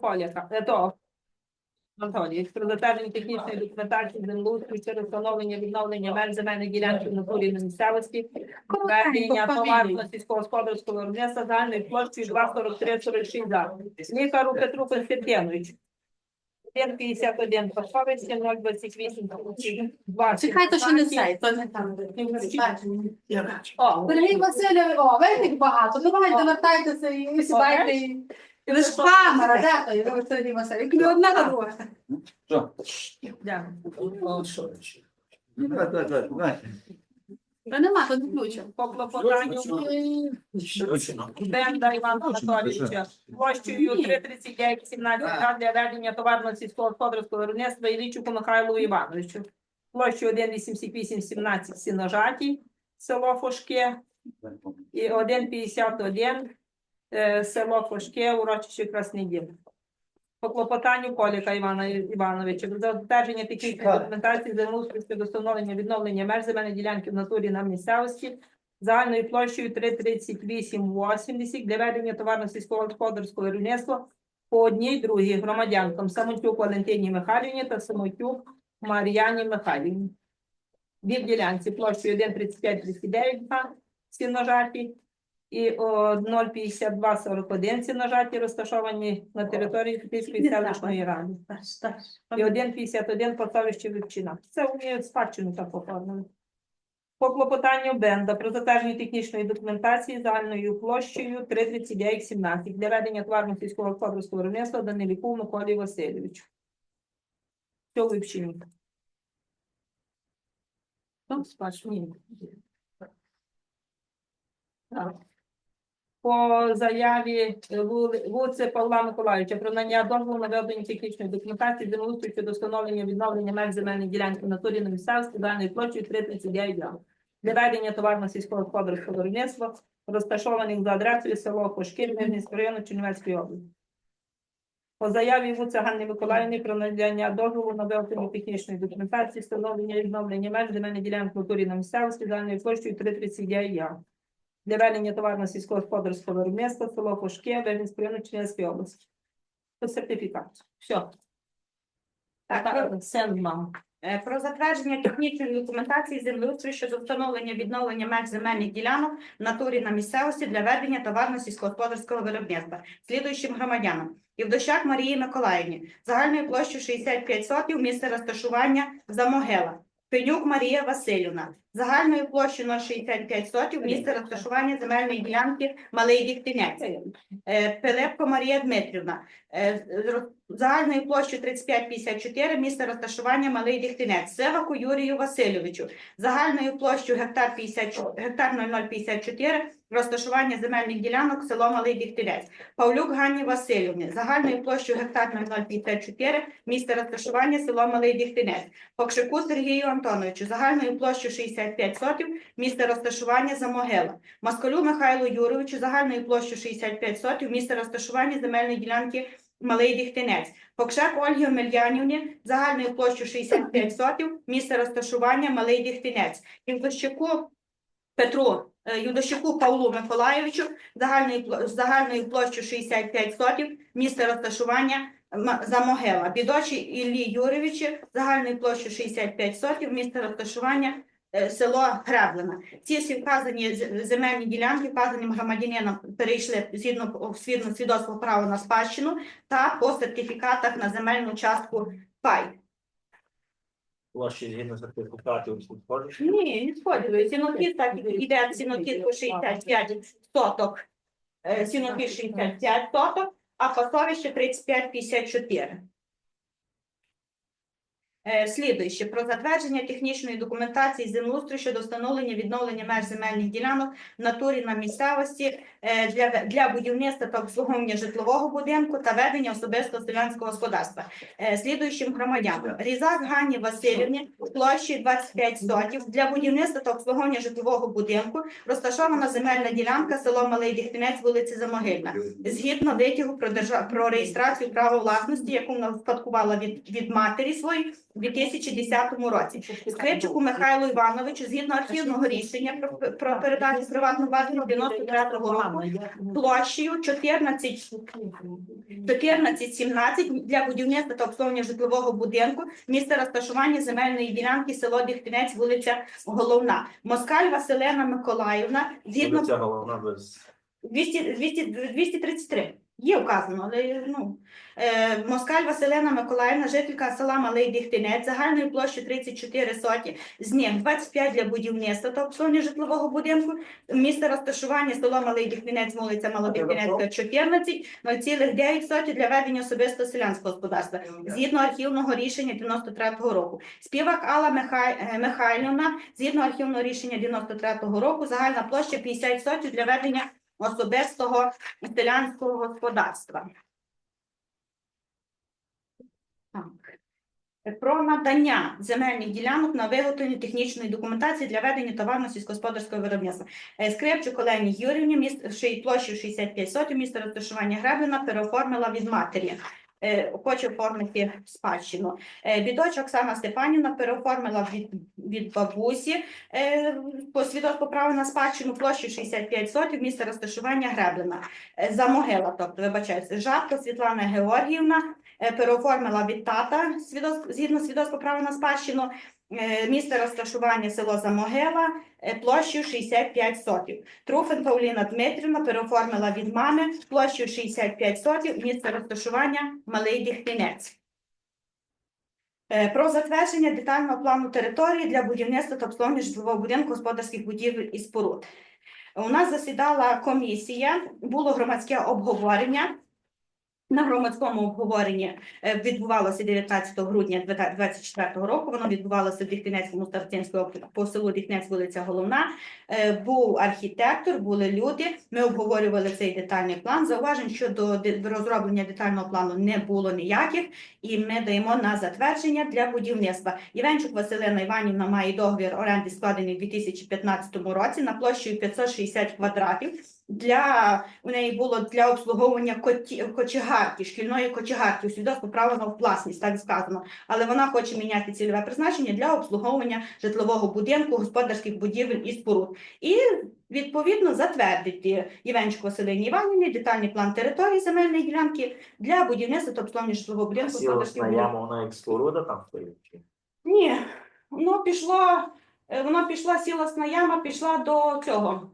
Поляка, е, то Анатолій, про затвердження технічної документації землеустрою через встановлення відновлення меж земельних ділянки в натурі на місцевості, ведення товарно сільськогосподарського виробництва загальною площею 2,43,46 за. Лікару Петру Константиновичу. 1,51 Пашковиці, 0,28 2. Чекайте, що не цей, то не там. Сергій Васильович, о, ви їх багато. Давайте вертайтеся і сідайте. Ви ж камера? І ви Сергій Васильович. Не одна на друга. дякую. Так, так. Та нема, то не ключу. По клопотанню Бенда Івана Анатолійовича площею 33917 для ведення товарно сільськогосподарського виробництва Іллічуку Михайлу Івановичу. Площею 1,8817 Сіножаті, село Фошке, і 1,51 е, село Фошке, урочище Красний Дім. По клопотанню Коліка Івана Івановича про затвердження технічної документації землеустрою щодо встановлення відновлення меж земельної ділянки в натурі на місцевості загальною площею 338,80 для ведення товарно-сільськогосподарського виробництва по одній другій громадянкам Самотюк Валентині Михайлівні та Самотюк Мар'яні Михайлівні. Від ділянці площею 1,3539 га сіножаті і о, 0,5241 сіножаті розташовані на території Київської селищної ради. І 1,51 Поцовище Вивчина. Це вони спадщину так оформили. По клопотанню Бенда про затвердження технічної документації загальною площею 33917 для ведення товарно сільського господарського виробництва Даниліку Миколі Васильовичу. Що в Вивчині? Там спадщині. Так. По заяві вулиці Павла Миколаївича про надання дозволу на ведення технічної документації землеустрою щодо встановлення відновлення меж земельних ділянки в натурі на місцевості даної площею 339 га. Для ведення товарно сільськогосподарського виробництва, розташованих за адресою село Кошкір, Мирнівського району Чернівецької області. По заяві Вуце Ганни Миколаївни про надання дозволу на виготовлення технічної документації, встановлення і відновлення меж земельної ділянки в натурі на місцевості даної площею 339 га для ведення товарно-сільськогосподарського виробництва, село Пошке, Вернівського району Чернівецької області. По сертифікату. Все. Так, Так, Сендмам. Е, Про затвердження технічної документації землеустрою щодо встановлення відновлення меж земельних ділянок в натурі на місцевості для ведення товарно-сільськогосподарського виробництва слідуючим громадянам. Євдощак Марії Миколаївні, загальною площею 65 сотів, місце розташування Замогила. Пенюк Марія Васильівна, загальною площею 0,65 сотів, місце розташування земельної ділянки Малий Діктинець. Е, Пилипко Марія Дмитрівна, е, загальною площею 35,54, місце розташування Малий Дігтинець. Севаку Юрію Васильовичу, загальною площею гектар 50, гектар 0054, розташування земельних ділянок село Малий Дихтинець, Павлюк Ганні Васильівні, загальною площею гектар 0054, місце розташування село Малий Дихтинець, Покшику Сергію Антоновичу, загальною площею 65 сотів, місце розташування Замогила, Москалю Михайлу Юровичу, загальною площею 65 сотів, місце розташування земельної ділянки Малий Діхтинець. Покшак Ольгі Омельянівні, загальною площею 65 сотів, місце розташування Малий Діхтинець. Юдощику Петру, е, Юдощику Павлу Миколайовичу, загальною, загальною площею 65 сотів, місце розташування М- Замогила. Бідочі Іллі Юрійовичі, загальною площею 65 сотів, місце розташування е, село Греблина. Ці всі вказані земельні ділянки вказаним громадянинам перейшли згідно свідно свідоцтво права на спадщину та по сертифікатах на земельну частку пай. Площі згідно сертифікатів сходиш. Ні, не сходили. Сінокіс так іде сінокіс по 65 соток. Е, Сінокіс 65 соток, а пасовище 35-54. Е, Слідуюче про затвердження технічної документації землеустрою щодо встановлення відновлення меж земельних ділянок в натурі на місцевості е, для, для будівництва та обслуговування житлового будинку та ведення особистого селянського господарства. Е, Слідуючим громадянам Різак Ганні Васильівні площею 25 сотів для будівництва та обслуговування житлового будинку розташована земельна ділянка село Малий Діхтинець, вулиці Замогильна. Згідно витягу про держав... про реєстрацію права власності, яку вона успадкувала від, від матері своєї, у 2010 році. Скрипчику Михайлу Івановичу згідно архівного рішення про, про передачу приватну власність 93-го року площею 14 14-17 для будівництва та обслуговування житлового будинку, місце розташування земельної ділянки, село Дихтинець, вулиця Головна. Москаль Василена Миколаївна, згідно Ця головна без 200, 200, 233. Є вказано, але ну е, Москаль Василена Миколаївна, жителька села Малий Дихтинець, загальною площею 34 соті, з них 25 для будівництва та обслуговування житлового будинку, місце розташування село Малий Дихтинець, вулиця Малодихтинецька, 14, 0,9 соті для ведення особистого селянського господарства, згідно архівного рішення 93-го року. Співак Алла Михай... е, Михайлівна, згідно архівного рішення 93-го року, загальна площа 50 сотів для ведення особистого селянського господарства. Так. Про надання земельних ділянок на виготовлення технічної документації для ведення товарно сільськогосподарського виробництва. Е, Скрипчук Олені Юрівні, міст площею 65 сотів, місто розташування Греблена, переоформила від матері. Е, Хоче оформити спадщину. Е, Бідоч Оксана Степанівна переоформила від, від бабусі е, по свідоцтву права на спадщину площу 65 сотів, місце розташування Греблена. Е, За могила, тобто, вибачаюся, Жабко Світлана Георгіївна переоформила від тата свідоцтв- згідно свідоцтва права на спадщину. Місце розташування село Замогила, площею 65 сотів. Труфен Павліна Дмитрівна переоформила від мами площею 65 сотів, місце розташування Малий Діхтинець. Е, Про затвердження детального плану території для будівництва та обслуговування житлового будинку господарських будівель і споруд. У нас засідала комісія, було громадське обговорення. На громадському обговоренні е, відбувалося 19 грудня 2024 року. Воно відбувалося в Діхтинецькому старостинському окрузі по селу Діхтинець, вулиця Головна. Е, Був архітектор, були люди. Ми обговорювали цей детальний план. Зауважень щодо розроблення детального плану не було ніяких, і ми даємо на затвердження для будівництва. Іванчук Василина Іванівна має договір оренди складений у 2015 році на площею 560 квадратів. Для у неї було для обслуговування коті, кочегарки, шкільної кочегарки, свідоцтво право на власність, так сказано. Але вона хоче міняти цільове призначення для обслуговування житлового будинку, господарських будівель і споруд. І відповідно затвердити Євенчику Василині Іванівні детальний план території земельної ділянки для будівництва та обслуговування житлового будинку господарських будівель. яма, вона як споруда там стоїть. Ні, воно пішло, е, воно пішла сілосна яма, пішла до цього.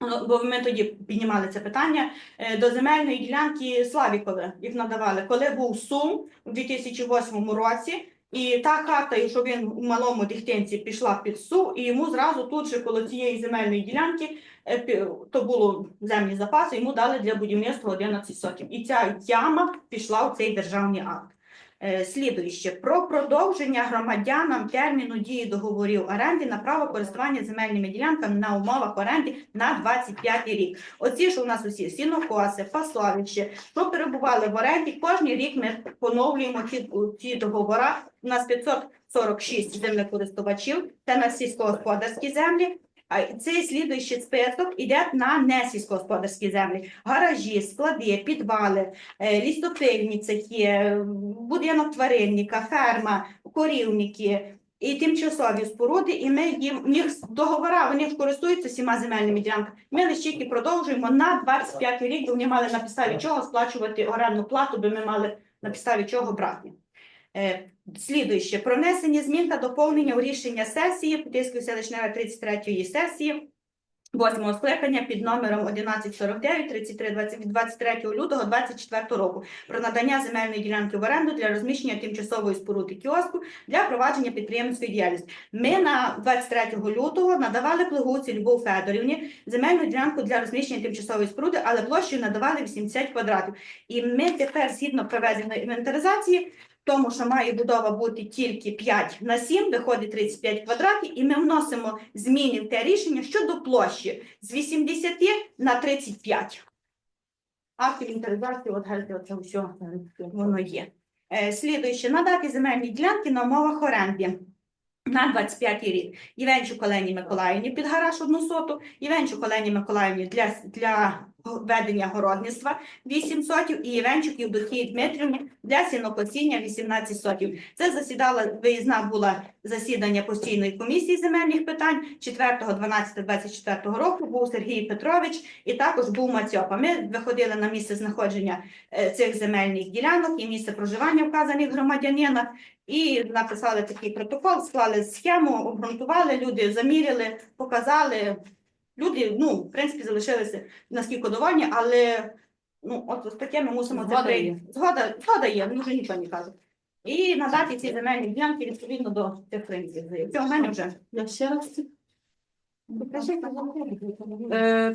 Ну, Бо ми тоді піднімали це питання е, до земельної ділянки Славікове, їх надавали, коли був Сум у 2008 році, і та і що він у малому дихтинці пішла під Су, і йому зразу тут же коло цієї земельної ділянки е, то було землі запаси, йому дали для будівництва 11 сотів. І ця яма пішла у цей державний акт. Е, Слідуюче про продовження громадянам терміну дії договорів оренди на право користування земельними ділянками на умовах оренди на 25 рік. Оці ж у нас усі сінокоси, фасовище, що перебували в оренді. Кожний рік ми поновлюємо ці, ці договори. У нас 546 землекористувачів, це на сільськогосподарські землі. Цей слідуючий список іде на несільськогосподарські землі, гаражі, склади, підвали, е, лісопильні цехи, будинок тваринника, ферма, корівники і тимчасові споруди, і ми їм в них договора, вони ж користуються всіма земельними ділянками. Ми лише тільки продовжуємо на 25 рік, бо вони мали на підставі чого сплачувати орендну плату, бо ми мали на підставі чого брати. Е, Слідуюче, про внесення змін та доповнення у рішення сесії Путильської селищної ради 33-ї сесії восьмого скликання під номером 1149 33 20 від 23 лютого 2024 року про надання земельної ділянки в оренду для розміщення тимчасової споруди кіоску для провадження підприємницької діяльності. Ми на 23 лютого надавали плегуці Любов Федорівні земельну ділянку для розміщення тимчасової споруди, але площею надавали 80 квадратів. І ми тепер, згідно проведеної інвентаризації, тому що має будова бути тільки 5 на 7, виходить 35 квадратів, і ми вносимо зміни в те рішення щодо площі з 80 на 35. Акт інвентаризації, от гальте, оце все воно є. Е, Слідуюче, надати земельні ділянки на умовах оренди. На 25 рік Євенчук Олені Миколаївні під гараж одну соту, Євенчук Олені Миколаївні для, для ведення городництва 8 сотів і Івенчук Євдокії Дмитрівні для сінокосіння 18 сотів. Це засідала виїзна була засідання постійної комісії земельних питань 4.12.24 року. Був Сергій Петрович і також був Мацьопа. Ми виходили на місце знаходження е, цих земельних ділянок і місце проживання вказаних громадянина. І написали такий протокол, склали схему, обґрунтували, люди заміряли, показали. Люди, ну, в принципі, залишилися наскільки довольні, але ну, от стаття ми мусимо це Згода прийняти. Згода, згода є, вони вже ніхто не каже. І надати ці земельні ділянки відповідно до цих принципів. Це у мене вже. Я ще раз. Е,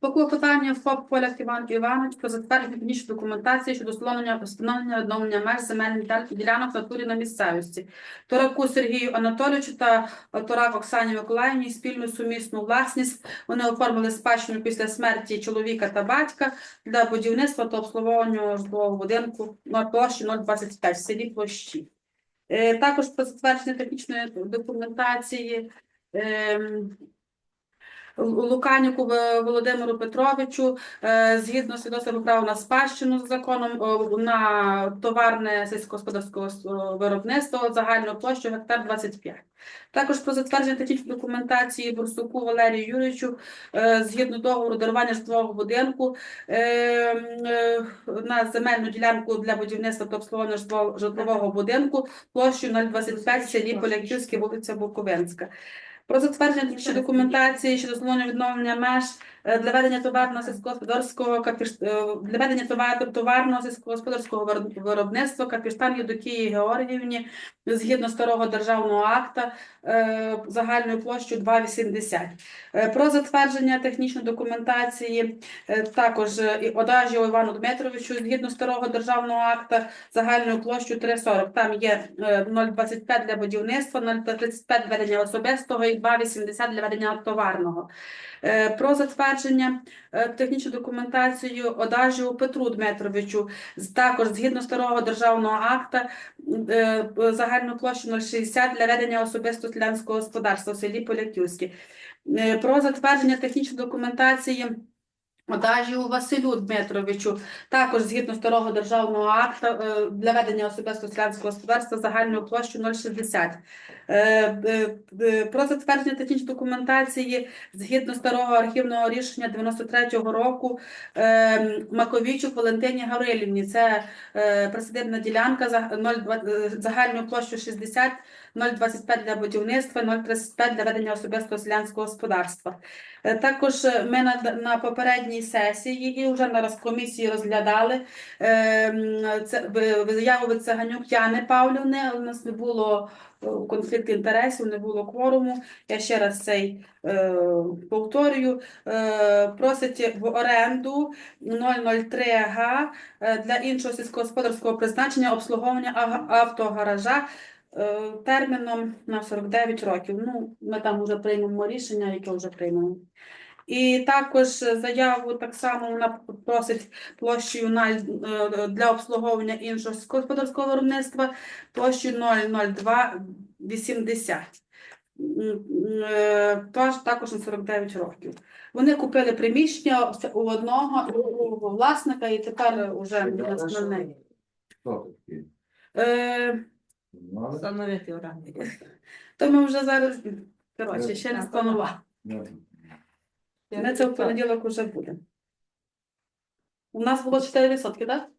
Такого питання ФОП Поляк Іван Іванович про затвердження технічної документації щодо встановлення встановлення відновлення меж земельних ділянок в натурі на місцевості. Тораку Сергію Анатолійовичу та Торак Оксані Миколаївні спільну сумісну власність. Вони оформили спадщину після смерті чоловіка та батька для будівництва та обслуговування житлового будинку на площі 025 в селі Площі. Е, Також про затвердження технічної документації Луканіку Володимиру Петровичу е, згідно свідоцтва права на спадщину з законом на товарне сільськогосподарського с- о, виробництва загальною площею гектар 25. Також про затвердження технічної документації Бурсуку Валерію Юрійовичу е, згідно договору дарування житлового будинку е, м, е, на земельну ділянку для будівництва та обслуговування житлового будинку площею 025 в селі Поляківське, вулиця Буковинська. Про затвердження документації щодо встановлення відновлення меж для ведення товарного сільськогосподарського е, для ведення товару товарного сільськогосподарського вироб- виробництва Капіштан Євдокії Георгіївні згідно старого державного акта е, загальною площею 2,80. Е, Про затвердження технічної документації е, також е, і Одажіо Івану Дмитровичу згідно старого державного акта загальною площею 3,40. Там є е, 0,25 для будівництва, 0,35 для ведення особистого і 2,80 для ведення товарного. Е, Про затвердження е, технічну документацію одажу Петру Дмитровичу також згідно старого державного акта е, загальну площу 0,60 для ведення особисто селянського господарства в селі Поляківське. Е, Про затвердження технічної документації Одажію Василю Дмитровичу, також згідно старого державного акта е, для ведення особисто селянського господарства загальною площею 0,60. Е, е, Про затвердження технічної документації згідно старого архівного рішення 93-го року Маковійчук Валентині Гаврилівні. Це присадибна ділянка за 0,2 загальною площею 60, 0,25 для будівництва, 0,35 для ведення особистого селянського господарства. Е, Також ми на, на попередній сесії і вже на розкомісії розглядали е, це заяву від Цаганюк Яни Павлівни. У нас не було е, конфлікту інтересів, не було кворуму. Я ще раз цей е, повторюю. Е, просить в оренду 003 га для іншого сільськогосподарського призначення обслуговування автогаража терміном на 49 років. Ну, ми там вже приймемо рішення, яке вже приймемо. І також заяву так само вона просить площею е, для обслуговування іншого сільськогосподарського виробництва площею 00280. М, е, Тож також на 49 років. Вони купили приміщення у одного у другого власника, і тепер вже на Е, Встановити оренду. то ми вже зараз коротше, ще не спланували. ну, це в понеділок вже буде. У нас було 4%, так?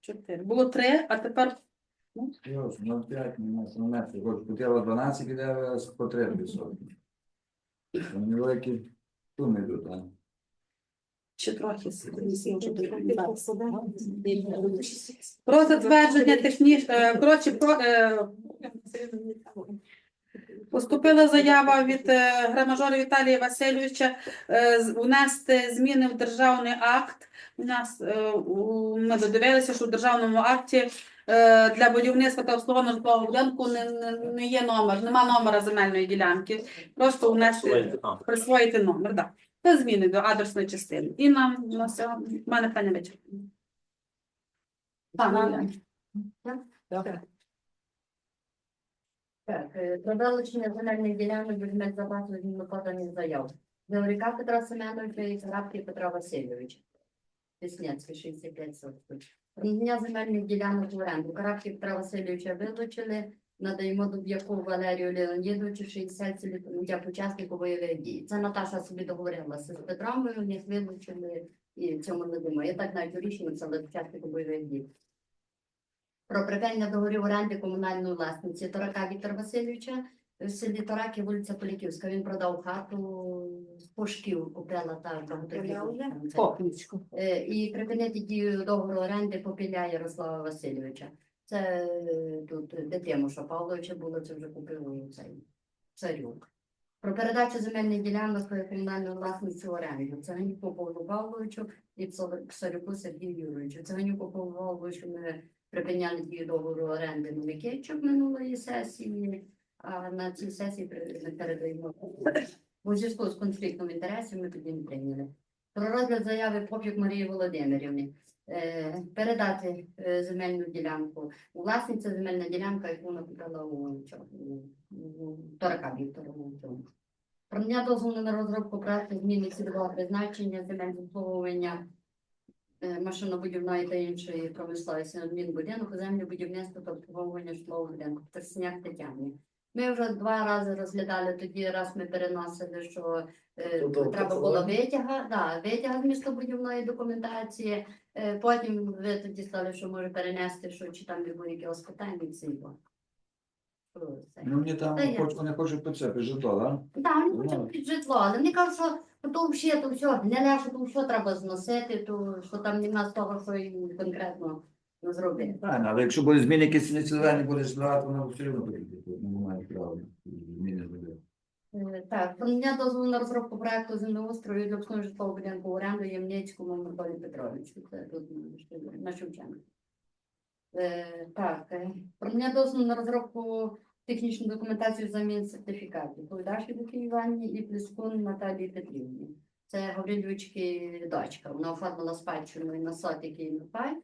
Чотири. Було 3, а тепер Йо, ну, п'ять, ну, на метрі. Хоч хотіла 12, іде по 3 відсотки. Вони великі суми йдуть, а? Ще трохи Про затвердження технічної, коротше, про, е, Поступила заява від е, громажора Віталія Васильовича е, з- внести зміни в державний акт. У нас е, ми додивилися, що в державному акті е, для будівництва та обслуговування житлового будинку не, не, не є номер, нема номера земельної ділянки. Просто внести присвоїти номер. Да. Це зміни до адресної частини. І нам на все, в мене питання вичерпано. Так, Юля. Так, е, про земельних ділянок предмет запасу згідно поданих заяв. Гаврика Петра Семеновича і Карабки Петра Васильовича. Піснецький 65 сотень. Придбання земельних ділянок в оренду. Карабки Петра Васильовича вилучили. Надаємо Дуб'яку Валерію Леонідовичу 60 цілі- як учаснику бойових дій. Це Наташа собі договорилася з Петром, ми в і цьому не думаю. Я так навіть у рішенні це учаснику бойових дій. Про припинення договорів оренди комунальної власниці Торака Віктора Васильовича в селі Тараки, вулиця Поліківська. Він продав хату з пошків, купила та багатодітна. Е, І припинити дію договору оренди Попіля Ярослава Васильовича. Це е, тут дитину, що Павловича було, це вже купив цей царюк. Про передачу земельних ділянок комунальної власності в оренду. Це Ганюку Павлу Павловичу і Псарюку Сергію Юрійовичу. Це Ганюку Павлу Павловичу ми припиняли дію договору оренди на Микитчук минулої сесії, а на цій сесії ми передаємо. У зв'язку з конфліктом інтересів ми тоді не прийняли. Про розгляд заяви Поп'юк Марії Володимирівни. Е, передати е, земельну ділянку. Власниця земельна ділянка, яку вона купила у, Торака Віктора. у. Про надання дозволу на розробку проекту зміни цільового призначення земель обслуговування е, машинобудівної та іншої промисловості адмінбудинку, землі будівництва та обслуговування житлового будинку. Це сняк Тетяні. Ми вже два рази розглядали тоді, раз ми переносили, що е, Тобто треба було витяга, да, витяг з містобудівної документації. Е, Потім ви тоді сказали, що може перенести, що чи там не буде якогось питання і цього. Що? Ну, мені там Та я. хоч вони хочуть під це, житло, так? Так, вони Ну. хочуть під житло, але мені кажуть, що то все, то все, не легше, то все треба зносити, то що там нема з того, що їм конкретно зробити. Правильно, але якщо буде зміни якісь нецільові, буде то воно все одно буде. Не має права зміни зробити. Е, Так, про надання дозволу на розробку проекту землеустрою для обслуговування житлового будинку в оренду Ємницькому Миколі Петровичу. Це тут на Шев- на Шевченка. Е, Так, е, про надання дозволу на розробку технічної документації замін сертифікатів. Повідачі Духі Іванні і Плескун Наталії Петрівні. Це Гаврилючки дочка. Вона оформила спадщину на сотики і на пай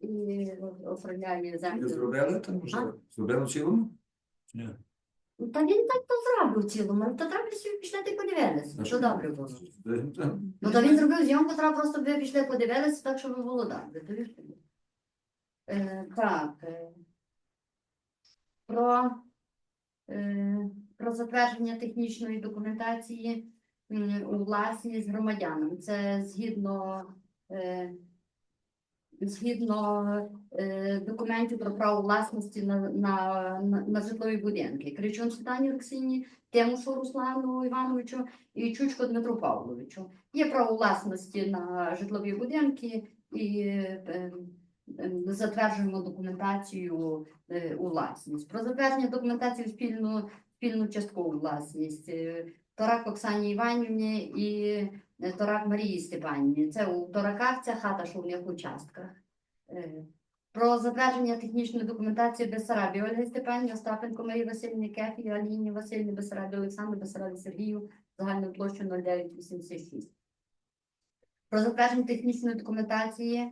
і оформляє Ви землю. зробили там вже? Зробили цілому? Ні. Ну, Та він так то зробив цілому, то треба собі пішли подивилися. Що добре було. Ну, то він зробив зйомку, треба просто ви пішли подивилися, так, щоб було добре. То. Е, так. Е, про, е, про затвердження технічної документації м, у власність громадянам. Це згідно, е, згідно е, документів про право власності на, на, на, на житлові будинки. Кричун Світлані Олексійні, Темушу Руслану Івановичу і Чучко Дмитру Павловичу. Є право власності на житлові будинки і е, е, затверджуємо документацію е, у власність. Про затвердження документації спільну, спільну часткову власність. Е, Торак Оксані Іванівні і Торак Марії Степанівні. Це у Тораках ця хата, що в них у частках. Е, Про затвердження технічної документації Бесарабі Ольги Степанівни, Остапенко Марії Васильівни, Кефі, Аліні Васильівни, Бесарабі Олександру, Бесарабі Сергію, загальною площею 0986. Про затвердження технічної документації,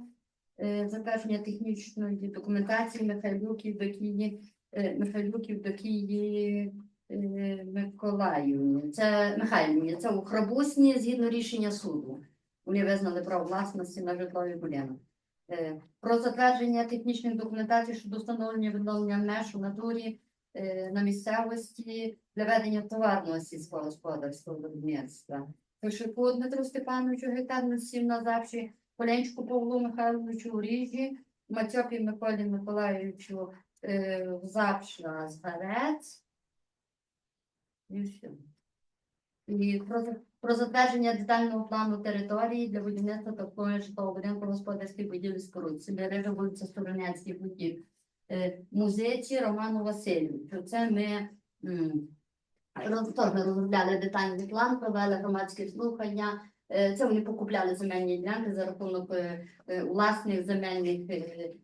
е, затвердження технічної документації Михайлюк Євдокії, е, Михайлюк Євдокії е, Миколаївні. Це Михайлівні, це у Храбусні згідно рішення суду. Вони визнали право власності на житловий будинок. Е, Про затвердження технічної документації щодо встановлення відновлення меж у натурі е, на місцевості для ведення товарного сільськогосподарського виробництва. Пишику Дмитру Степановичу гектар на сім на запші, Поленчику Павлу Михайловичу Ріжі, Мацьопі Миколі Миколаївичу е, в Запша Згарець. І все. І про, про затвердження детального плану території для будівництва такої житлового будинку господарських будівель споруд. Селі Рига, вулиця Сторонянський будів, Е, музеї Роману Васильовичу. Це ми теж розробляли детальний план, провели громадські слухання. Е, Це вони покупляли земельні ділянки за рахунок е, е, власних земельних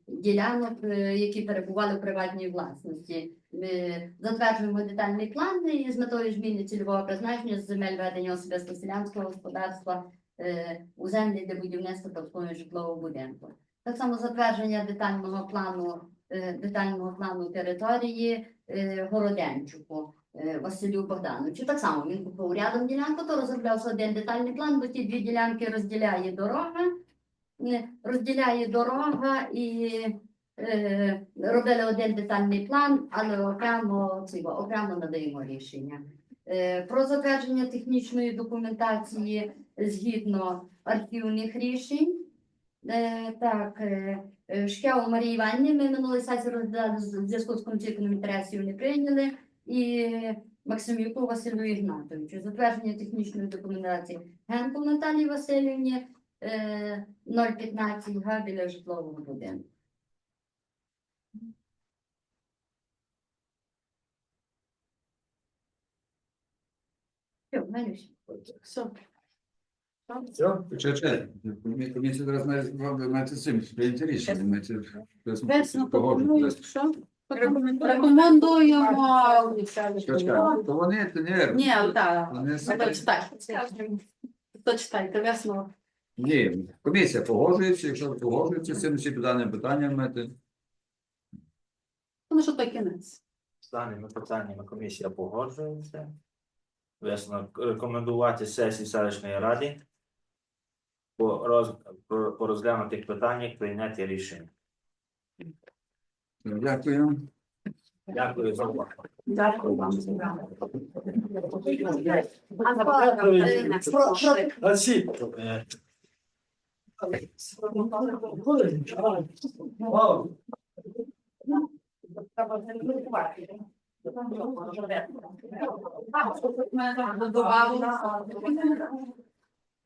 ділянок, які перебували в приватній власності. Ми затверджуємо детальний план з метою зміни цільового призначення з земель ведення особисто селянського господарства у землі для будівництва та житлового будинку. Так само затвердження детального плану, детального плану території Городенчуку. Е, Василю Богдановичу. Так само він купив рядом ділянку, то розроблявся один детальний план, бо ті дві ділянки розділяє дорога, е, розділяє дорога і е, робили один детальний план, але окремо цього, окремо надаємо рішення. Е, Про затвердження технічної документації згідно архівних рішень. Е, Так, е, е, Шкяу Марії Іванівні ми минулої сесії розглядали в зв'язку з конфліктом інтересів не прийняли. І Максимюку Василю Ігнатовичу. Затвердження технічної документації Генку Наталії Васильівні е, 015 га біля житлового будинку. Все, в мене все. Все. Комісія зараз навіть цим прийняти рішення, Висновок що? Рекомендуємо. Чекай, то вони, то ні, Ні, так. вони То читай. То читайте, висновок. Ні, комісія погоджується, якщо погоджується з цим всі даними питання маєте. Ну, що то кінець. З даними питаннями комісія погоджується. Висновок рекомендувати сесії селищної ради по, роз, по, по розглянутих питаннях прийняти рішення. Дякую. Дякую за увагу. Дякую вам. Е, Добавила.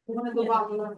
Вони добавили.